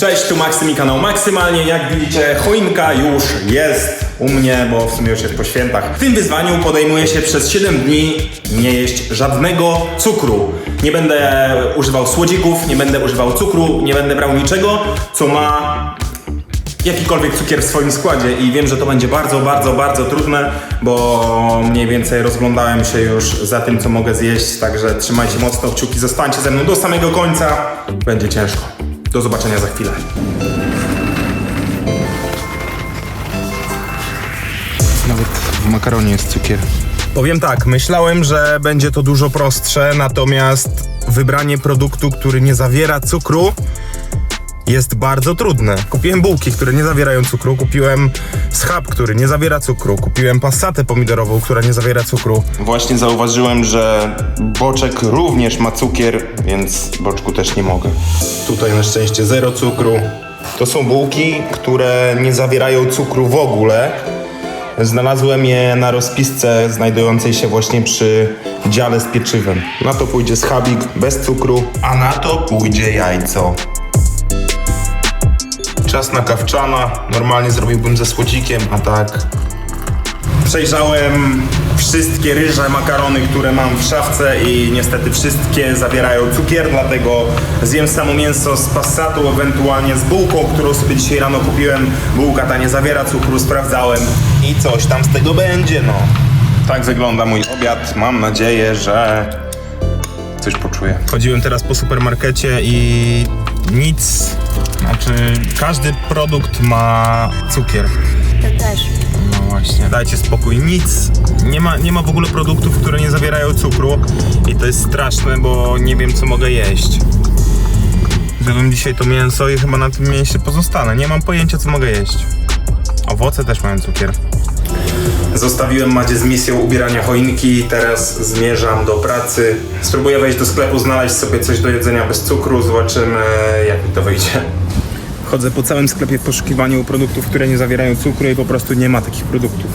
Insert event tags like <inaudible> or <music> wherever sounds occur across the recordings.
Cześć, tu Maksym i kanał Maksymalnie. Jak widzicie, choinka już jest u mnie, bo w sumie już jest po świętach. W tym wyzwaniu podejmuję się przez 7 dni nie jeść żadnego cukru. Nie będę używał słodzików, nie będę używał cukru, nie będę brał niczego, co ma jakikolwiek cukier w swoim składzie i wiem, że to będzie bardzo, bardzo, bardzo trudne, bo mniej więcej rozglądałem się już za tym, co mogę zjeść, także trzymajcie mocno kciuki, zostańcie ze mną do samego końca. Będzie ciężko. Do zobaczenia za chwilę. Nawet w makaronie jest cukier. Powiem tak, myślałem, że będzie to dużo prostsze, natomiast wybranie produktu, który nie zawiera cukru, jest bardzo trudne. Kupiłem bułki, które nie zawierają cukru, kupiłem schab, który nie zawiera cukru, kupiłem passatę pomidorową, która nie zawiera cukru. Właśnie zauważyłem, że boczek również ma cukier, więc boczku też nie mogę. Tutaj na szczęście zero cukru. To są bułki, które nie zawierają cukru w ogóle. Znalazłem je na rozpisce znajdującej się właśnie przy dziale z pieczywem. Na to pójdzie schabik bez cukru, a na to pójdzie jajco. Czas na kawczana. Normalnie zrobiłbym ze słodzikiem, a tak. Przejrzałem wszystkie ryże, makarony, które mam w szafce i niestety wszystkie zawierają cukier, dlatego zjem samo mięso z passatu, ewentualnie z bułką, którą sobie dzisiaj rano kupiłem. Bułka ta nie zawiera cukru, sprawdzałem i coś tam z tego będzie, no. Tak wygląda mój obiad. Mam nadzieję, że coś poczuję. Chodziłem teraz po supermarkecie i nic, znaczy każdy produkt ma cukier. To też. No właśnie, dajcie spokój, nic, nie ma, nie ma w ogóle produktów, które nie zawierają cukru i to jest straszne, bo nie wiem co mogę jeść. Zjadłem dzisiaj to mięso i chyba na tym mięsie pozostanę, nie mam pojęcia co mogę jeść. Owoce też mają cukier. Zostawiłem Madzie z misją ubierania choinki, teraz zmierzam do pracy. Spróbuję wejść do sklepu, znaleźć sobie coś do jedzenia bez cukru, zobaczymy jak mi to wyjdzie. Chodzę po całym sklepie w poszukiwaniu produktów, które nie zawierają cukru i po prostu nie ma takich produktów.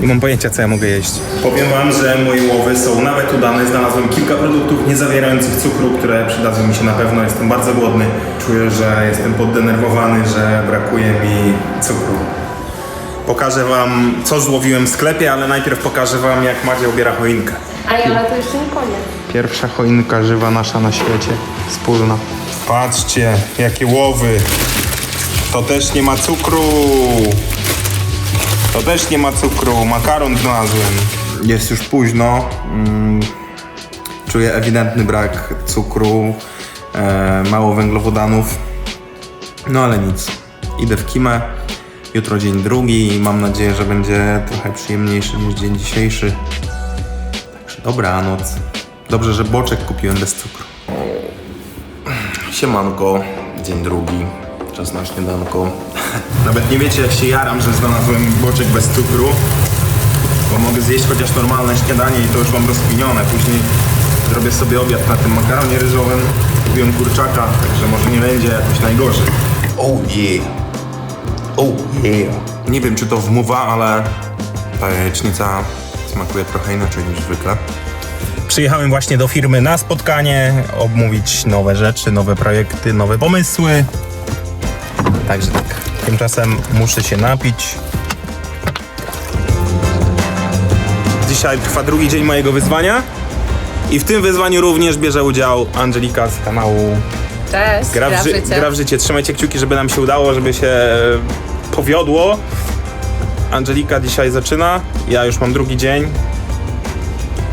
Nie mam pojęcia, co ja mogę jeść. Powiem wam, że moje łowy są nawet udane. Znalazłem kilka produktów nie zawierających cukru, które przydadzą mi się na pewno. Jestem bardzo głodny. Czuję, że jestem poddenerwowany, że brakuje mi cukru. Pokażę wam, co złowiłem w sklepie, ale najpierw pokażę wam, jak Madzia ubiera choinkę. Ej, ale to jeszcze nie koniec. Pierwsza choinka żywa nasza na świecie, wspólna. Patrzcie, jakie łowy. To też nie ma cukru. To też nie ma cukru. Makaron znalazłem. Jest już późno. Mm, Czuję ewidentny brak cukru, e, mało węglowodanów. No ale nic. Idę w kimę. Jutro dzień drugi i mam nadzieję, że będzie trochę przyjemniejszy niż dzień dzisiejszy. Dobranoc. Dobrze, że boczek kupiłem bez cukru. Siemanko, dzień drugi, czas na śniadanko. <laughs> Nawet nie wiecie jak się jaram, że znalazłem boczek bez cukru, bo mogę zjeść chociaż normalne śniadanie i to już mam rozkminione. Później zrobię sobie obiad na tym makaronie ryżowym. Kupiłem kurczaka, także może nie będzie jakoś najgorzej. Oh yeah. Oh yeah. Nie wiem czy to wmuwa, ale ta jajecznica smakuje trochę inaczej niż zwykle. Przyjechałem właśnie do firmy na spotkanie, omówić nowe rzeczy, nowe projekty, nowe pomysły. Także tak. Tymczasem muszę się napić. Dzisiaj trwa drugi dzień mojego wyzwania. I w tym wyzwaniu również bierze udział Angelika z kanału Cześć, Gra w, ży- gra w życie. Trzymajcie kciuki, żeby nam się udało, żeby się e, powiodło. Angelika dzisiaj zaczyna, ja już mam drugi dzień.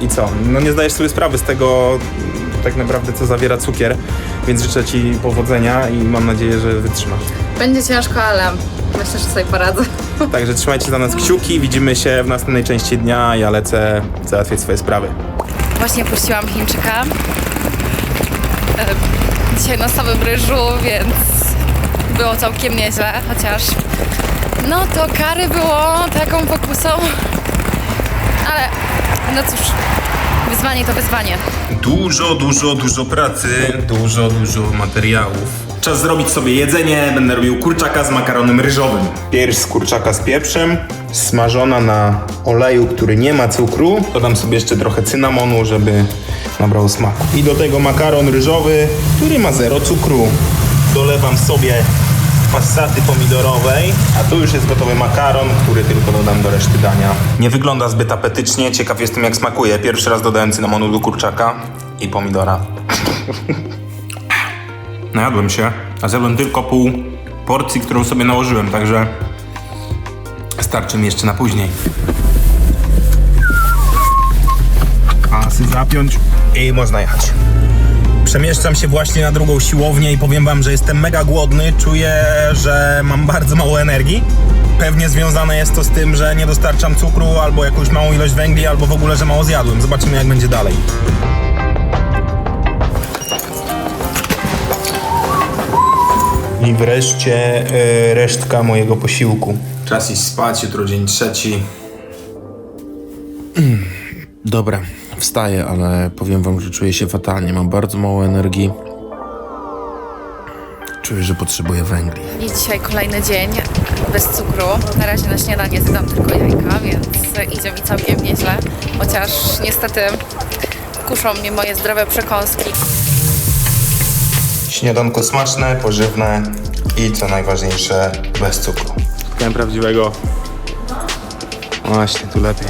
I co? No nie zdajesz sobie sprawy z tego mm, tak naprawdę, co zawiera cukier, więc życzę Ci powodzenia i mam nadzieję, że wytrzymasz. Będzie ciężko, ale myślę, że sobie poradzę. <laughs> Także trzymajcie za nas kciuki, widzimy się w następnej części dnia, ja lecę załatwiać swoje sprawy. Właśnie puściłam Chińczyka. E, Dzisiaj na samym ryżu, więc było całkiem nieźle, chociaż no to kary było taką pokusą. Ale no cóż, wyzwanie to wyzwanie. Dużo, dużo, dużo pracy, dużo, dużo materiałów. Czas zrobić sobie jedzenie. Będę robił kurczaka z makaronem ryżowym. Pierś z kurczaka z pieprzem, smażona na oleju, który nie ma cukru. Dodam sobie jeszcze trochę cynamonu, żeby nabrał smaku. I do tego makaron ryżowy, który ma zero cukru. dolewam sobie passaty pomidorowej, a tu już jest gotowy makaron, który tylko dodam do reszty dania. Nie wygląda zbyt apetycznie, ciekaw jestem jak smakuje. Pierwszy raz dodałem cynamonu do kurczaka i pomidora. <laughs> Najadłem się, a zjadłem tylko pół porcji, którą sobie nałożyłem, także starczy mi jeszcze na później. Pasy zapiąć i można jechać. Przemieszczam się właśnie na drugą siłownię i powiem wam, że jestem mega głodny. Czuję, że mam bardzo mało energii. Pewnie związane jest to z tym, że nie dostarczam cukru, albo jakąś małą ilość węgli, albo w ogóle, że mało zjadłem. Zobaczymy, jak będzie dalej. I wreszcie y, resztka mojego posiłku. Czas iść spać, jutro dzień trzeci. Dobra, wstaję, ale powiem wam, że czuję się fatalnie. Mam bardzo mało energii. Czuję, że potrzebuję węgli. I dzisiaj kolejny dzień bez cukru. Na razie na śniadanie zjadam tylko jajka, więc idzie mi całkiem nieźle. Chociaż niestety kuszą mnie moje zdrowe przekąski. Śniadanko smaczne, pożywne i co najważniejsze, bez cukru. Spotkałem prawdziwego. Właśnie, tu lepiej.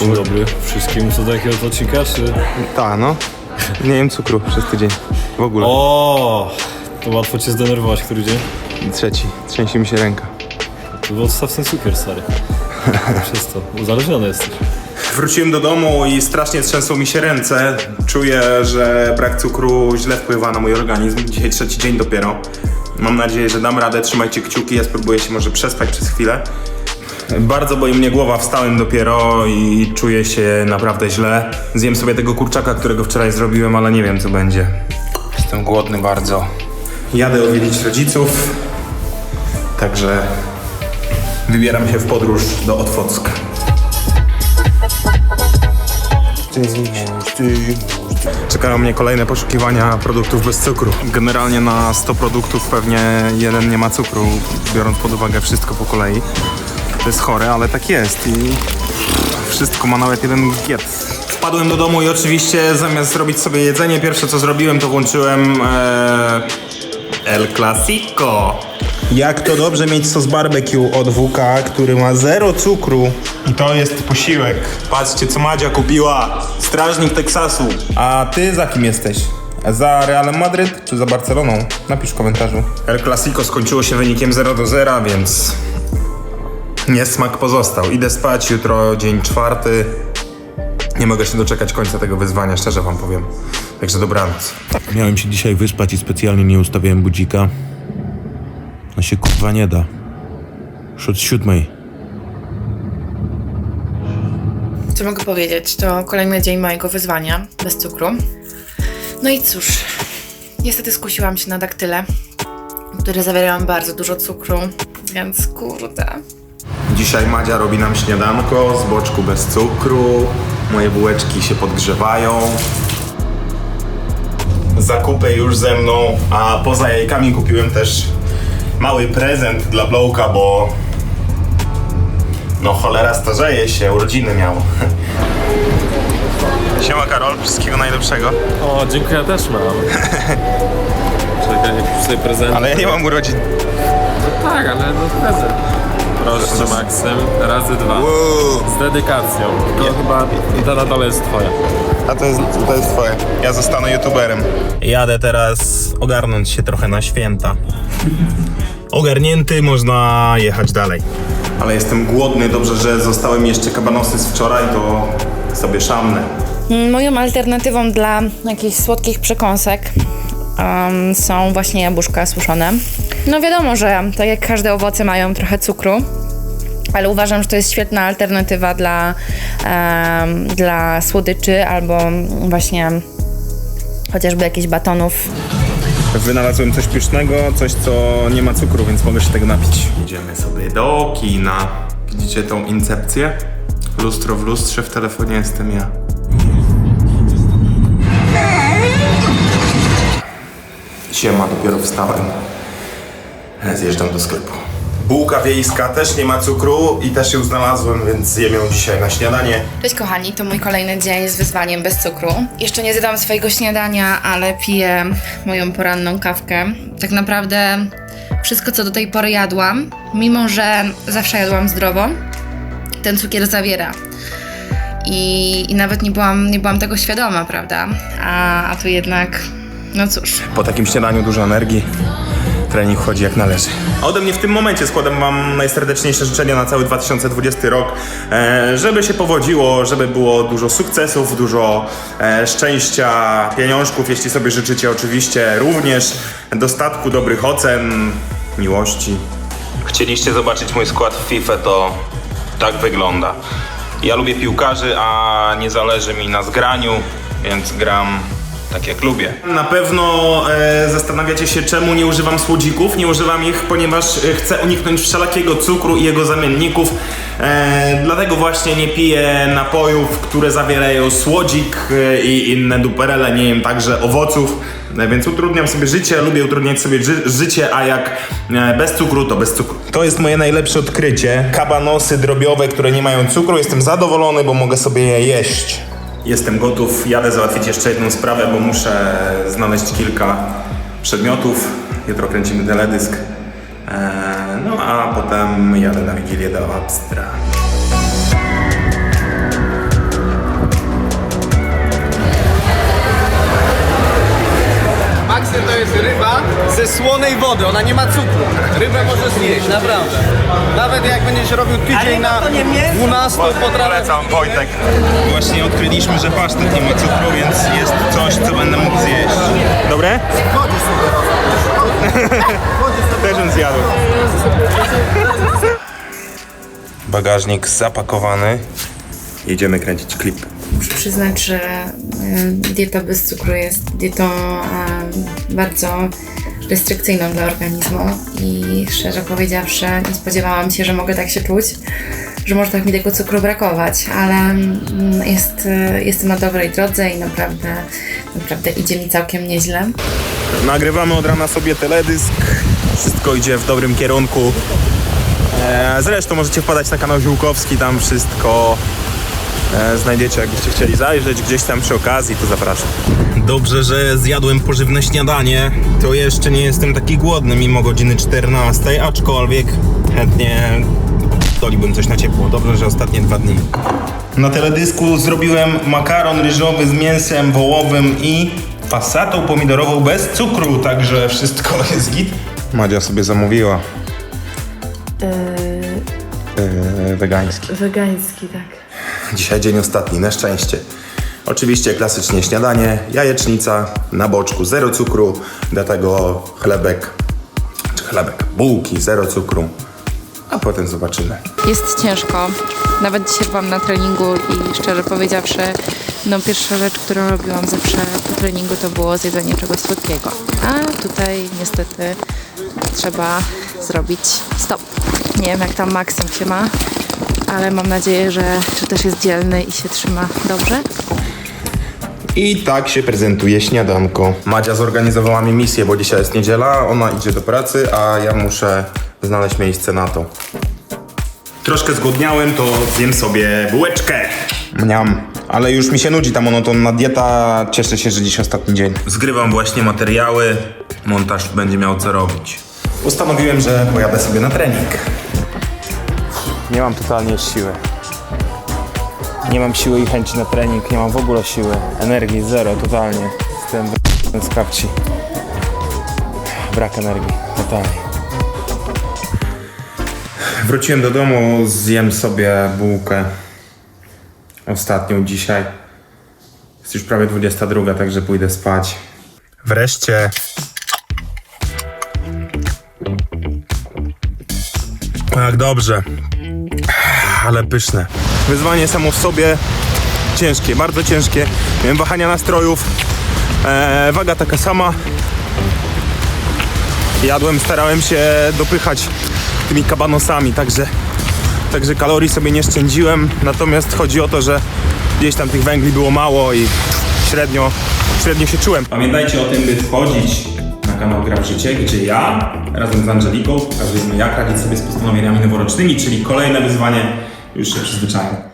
Dzień dobry wszystkim. Co do jakiegoś odcinka, czy... Ta, no. Nie jem cukru przez tydzień. W ogóle. O, to łatwo cię zdenerwować który dzień. Trzeci. Trzęsie mi się ręka. To odstaw ten cukier, stary. <laughs> Przez to. Uzależniony jesteś. Wróciłem do domu i strasznie trzęsą mi się ręce. Czuję, że brak cukru źle wpływa na mój organizm. Dzisiaj trzeci dzień dopiero. Mam nadzieję, że dam radę. Trzymajcie kciuki. Ja spróbuję się może przespać przez chwilę. Bardzo boi mnie głowa, wstałem dopiero i czuję się naprawdę źle. Zjem sobie tego kurczaka, którego wczoraj zrobiłem, ale nie wiem co będzie. Jestem głodny bardzo. Jadę odwiedzić rodziców, także wybieram się w podróż do Otwocka. Czekają mnie kolejne poszukiwania produktów bez cukru. Generalnie na 100 produktów pewnie jeden nie ma cukru, biorąc pod uwagę wszystko po kolei. To jest chore, ale tak jest i wszystko ma nawet jeden giet. Wpadłem do domu i oczywiście zamiast robić sobie jedzenie, pierwsze co zrobiłem to włączyłem e, El Clasico. Jak to dobrze mieć sos barbecue od WK, który ma zero cukru. I to jest posiłek. Patrzcie co Madzia kupiła. Strażnik Teksasu. A ty za kim jesteś? Za Realem Madryt czy za Barceloną? Napisz w komentarzu. El Clasico skończyło się wynikiem 0 do 0, więc niesmak pozostał. Idę spać, jutro dzień czwarty. Nie mogę się doczekać końca tego wyzwania, szczerze wam powiem. Także dobranoc. Miałem się dzisiaj wyspać i specjalnie nie ustawiałem budzika. No się kurwa nie da. Już od siódmej. Co mogę powiedzieć? To kolejny dzień mojego wyzwania bez cukru. No i cóż, niestety skusiłam się na daktyle, które zawierają bardzo dużo cukru, więc kurde. Dzisiaj Madzia robi nam śniadanko z boczku bez cukru. Moje bułeczki się podgrzewają. Zakupy już ze mną, a poza jajkami kupiłem też mały prezent dla Blowka, bo no cholera starzeje się, urodziny miał. <laughs> Siema Karol, wszystkiego najlepszego. O, dziękuję, ja też mam. <laughs> Czekaj, jak sobie prezent. Ale ja nie mam urodzin. Tak, ale no prezent. Proszę, Maksym, razy dwa. Z dedykacją. To chyba ta na dole jest twoja. A to jest, to jest twoje. Ja zostanę youtuberem. Jadę teraz ogarnąć się trochę na święta. Ogarnięty, można jechać dalej. Ale jestem głodny, dobrze, że zostałem jeszcze kabanosy z wczoraj, to sobie szamnę. Moją alternatywą dla jakichś słodkich przekąsek em, są właśnie jabłuszka suszone. No wiadomo, że tak jak każde owoce mają trochę cukru, ale uważam, że to jest świetna alternatywa dla, em, dla słodyczy albo właśnie chociażby jakichś batonów. Wynalazłem coś pysznego, coś co nie ma cukru, więc mogę się tego napić. Idziemy sobie do kina. Widzicie tą incepcję? Lustro w lustrze, w telefonie jestem ja. Siema, dopiero wstałem. Zjeżdżam do sklepu. Bułka wiejska też nie ma cukru i też ją znalazłem, więc zjem ją dzisiaj na śniadanie. Cześć kochani, to mój kolejny dzień z wyzwaniem bez cukru. Jeszcze nie zjadłam swojego śniadania, ale piję moją poranną kawkę. Tak naprawdę wszystko, co do tej pory jadłam, mimo że zawsze jadłam zdrowo, ten cukier zawiera. I, i nawet nie byłam, nie byłam tego świadoma, prawda? A, a tu jednak, no cóż. Po takim śniadaniu dużo energii. Trening chodzi jak należy. A ode mnie w tym momencie składam Wam najserdeczniejsze życzenia na cały 2020 rok. E, żeby się powodziło, żeby było dużo sukcesów, dużo e, szczęścia, pieniążków, jeśli sobie życzycie oczywiście, również dostatku, dobrych ocen, miłości. Chcieliście zobaczyć mój skład w FIFA, to tak wygląda. Ja lubię piłkarzy, a nie zależy mi na zgraniu, więc gram tak jak lubię. Na pewno e, zastanawiacie się, czemu nie używam słodzików. Nie używam ich, ponieważ e, chcę uniknąć wszelakiego cukru i jego zamienników. E, dlatego właśnie nie piję napojów, które zawierają słodzik e, i inne duperele. Nie jem także owoców. E, Więc utrudniam sobie życie, lubię utrudniać sobie ży- życie, a jak e, bez cukru, to bez cukru. To jest moje najlepsze odkrycie. Kabanosy drobiowe, które nie mają cukru. Jestem zadowolony, bo mogę sobie je jeść. Jestem gotów, jadę załatwić jeszcze jedną sprawę, bo muszę znaleźć kilka przedmiotów. Jutro kręcimy teledysk. Eee, no a potem jadę na Wigilię do Abstra. To jest ryba ze słonej wody, ona nie ma cukru. Rybę możesz zjeść, naprawdę. Nawet jak będziesz robił tydzień na 12 potrafię... Wojtek. Właśnie odkryliśmy, że pasztet nie ma cukru, więc jest coś, co będę mógł zjeść. Dobre? <laughs> Też bym zjadł. Bagażnik zapakowany. Jedziemy kręcić klip. Muszę przyznać, że e, dieta bez cukru jest dietą e, bardzo restrykcyjną dla organizmu i szczerze powiedziawszy nie spodziewałam się, że mogę tak się czuć, że może tak mi tego cukru brakować, ale mm, jest, e, jestem na dobrej drodze i naprawdę, naprawdę idzie mi całkiem nieźle. Nagrywamy od rana sobie teledysk. Wszystko idzie w dobrym kierunku. E, zresztą możecie wpadać na kanał Ziółkowski, tam wszystko znajdziecie, jakbyście chcieli zajrzeć gdzieś tam przy okazji, to zapraszam. Dobrze, że zjadłem pożywne śniadanie. To jeszcze nie jestem taki głodny mimo godziny 14, aczkolwiek chętnie doliłbym coś na ciepło. Dobrze, że ostatnie dwa dni. Na teledysku zrobiłem makaron ryżowy z mięsem wołowym i pasatą pomidorową bez cukru, także wszystko <laughs> jest git. Madzia sobie zamówiła. Yy, wegański. Wegański, tak. Dzisiaj dzień ostatni, na szczęście. Oczywiście klasycznie śniadanie, jajecznica, na boczku zero cukru, do tego chlebek, czy chlebek, bułki, zero cukru, a potem zobaczymy. Jest ciężko. Nawet dzisiaj byłam na treningu i szczerze powiedziawszy, no pierwsza rzecz, którą robiłam zawsze po treningu to było zjedzenie czegoś słodkiego. A tutaj niestety trzeba zrobić stop. Nie wiem jak tam Maksym się ma, ale mam nadzieję, że, że też jest dzielny i się trzyma dobrze. I tak się prezentuje śniadanko. Madzia zorganizowała mi misję, bo dzisiaj jest niedziela, ona idzie do pracy, a ja muszę znaleźć miejsce na to. Troszkę zgłodniałem, to zjem sobie bułeczkę. Mniam. Ale już mi się nudzi ta monotonna dieta. Cieszę się, że dziś ostatni dzień. Zgrywam właśnie materiały. Montaż będzie miał co robić. Postanowiłem, że pojadę sobie na trening. Nie mam totalnie siły. Nie mam siły i chęci na trening, nie mam w ogóle siły. Energii zero, totalnie. Jestem w z kapci. Brak energii, totalnie. Wróciłem do domu, zjem sobie bułkę. Ostatnią dzisiaj. Jest już prawie 22, także pójdę spać. Wreszcie. Tak, dobrze. Ale pyszne. Wyzwanie samo w sobie ciężkie, bardzo ciężkie. Miałem wahania nastrojów. Eee, waga taka sama. Jadłem, starałem się dopychać tymi kabanosami, także, także kalorii sobie nie szczędziłem. Natomiast chodzi o to, że gdzieś tam tych węgli było mało i średnio, średnio się czułem. Pamiętajcie o tym, by wchodzić na kanał Gra w Życie, gdzie ja razem z Angeliką pokazujemy jak radzić sobie z postanowieniami noworocznymi, czyli kolejne wyzwanie, już się przyzwyczaiłem.